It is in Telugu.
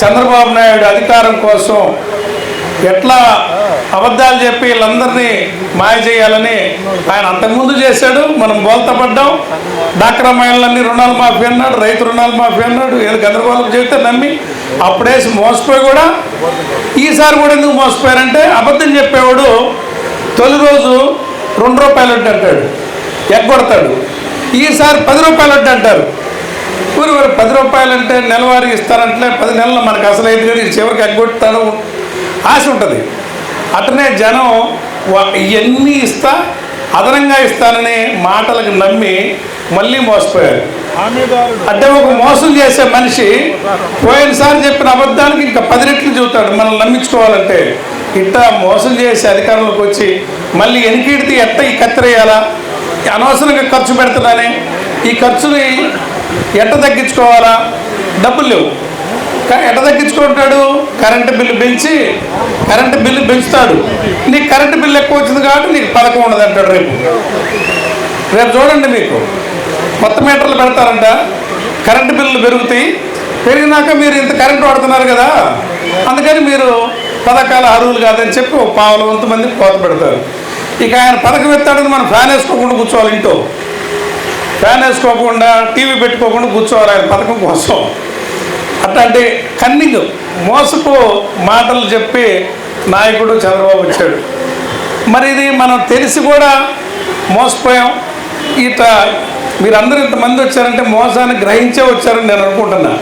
చంద్రబాబు నాయుడు అధికారం కోసం ఎట్లా అబద్ధాలు చెప్పి వీళ్ళందరినీ మాయ చేయాలని ఆయన అంతకుముందు చేశాడు. మనం బోల్తపడ్డాం డాక్రా మహిళలన్నీ రుణాలు మాఫీ అన్నాడు రైతు రుణాలు మాఫీ అన్నాడు ఏదో గందరగోళం చెబితే నమ్మి అప్పుడేసి మోసపోయి కూడా ఈసారి కూడా ఎందుకు మోసపోయారంటే అబద్ధం చెప్పేవాడు తొలి రోజు రెండు రూపాయలు అంటాడు ఎగ్గొడతాడు. ఈసారి పది రూపాయలు అంటారు. ఊరి వారు పది రూపాయలు అంటే నెలవారీ ఇస్తారంటే పది నెలలు మనకు అసలు అయితే కానీ చివరికి ఎగ్గొడతాడు ఆశ ఉంటుంది. అట్లనే జనం ఇవన్నీ ఇస్తా అదనంగా ఇస్తానని మాటలకు నమ్మి మళ్ళీ మోసపోయారు. అంటే ఒక మోసం చేసే మనిషి పోయినసారి చెప్పిన అబద్ధానికి ఇంకా పది రెట్లు చెబుతాడు. మనం నమ్మించుకోవాలంటే ఇట్టా మోసం చేసి అధికారంలోకి వచ్చి మళ్ళీ ఎనికిడితే ఎట్ట ఈ కత్తిరేయాలా? అనవసరంగా ఖర్చు పెడుతున్నానే ఈ ఖర్చుని ఎట్ట తగ్గించుకోవాలా? డబ్బులు లేవు. ఎట్ట తగ్గించుకుంటాడు? కరెంటు బిల్లు పెంచి కరెంటు బిల్లు పెంచుతాడు. నీకు కరెంటు బిల్లు ఎక్కువ వచ్చింది కాబట్టి నీకు పథకం ఉండదు అంటాడు రేపు. రేపు చూడండి మీకు. కొత్త మీటర్లు పెడతారంట. కరెంటు బిల్లులు పెరుగుతాయి. పెరిగినాక మీరు ఇంత కరెంటు వాడుతున్నారు కదా. అందుకని మీరు పథకాల అర్హులు కాదని చెప్పి ఒక పావుల వంతు కోత పెడతారు. ఇక ఆయన పథకం ఎత్తాడని మనం ఫ్యాన్ వేసుకోకుండా కూర్చోవాలి ఇంట్లో. ఫ్యాన్ వేసుకోకుండా టీవీ పెట్టుకోకుండా కూర్చోవాలి ఆయన పథకం కోసం. అట్లాంటి కన్నింగ్ మోసపు మాటలు చెప్పి నాయకుడు చంద్రబాబు వచ్చాడు. మరి ఇది మనం తెలిసి కూడా మోసపోయాం. ఇట్లా మీరందరూ ఇంతమంది వచ్చారంటే మోసాన్ని గ్రహించే వచ్చారని నేను అనుకుంటున్నా.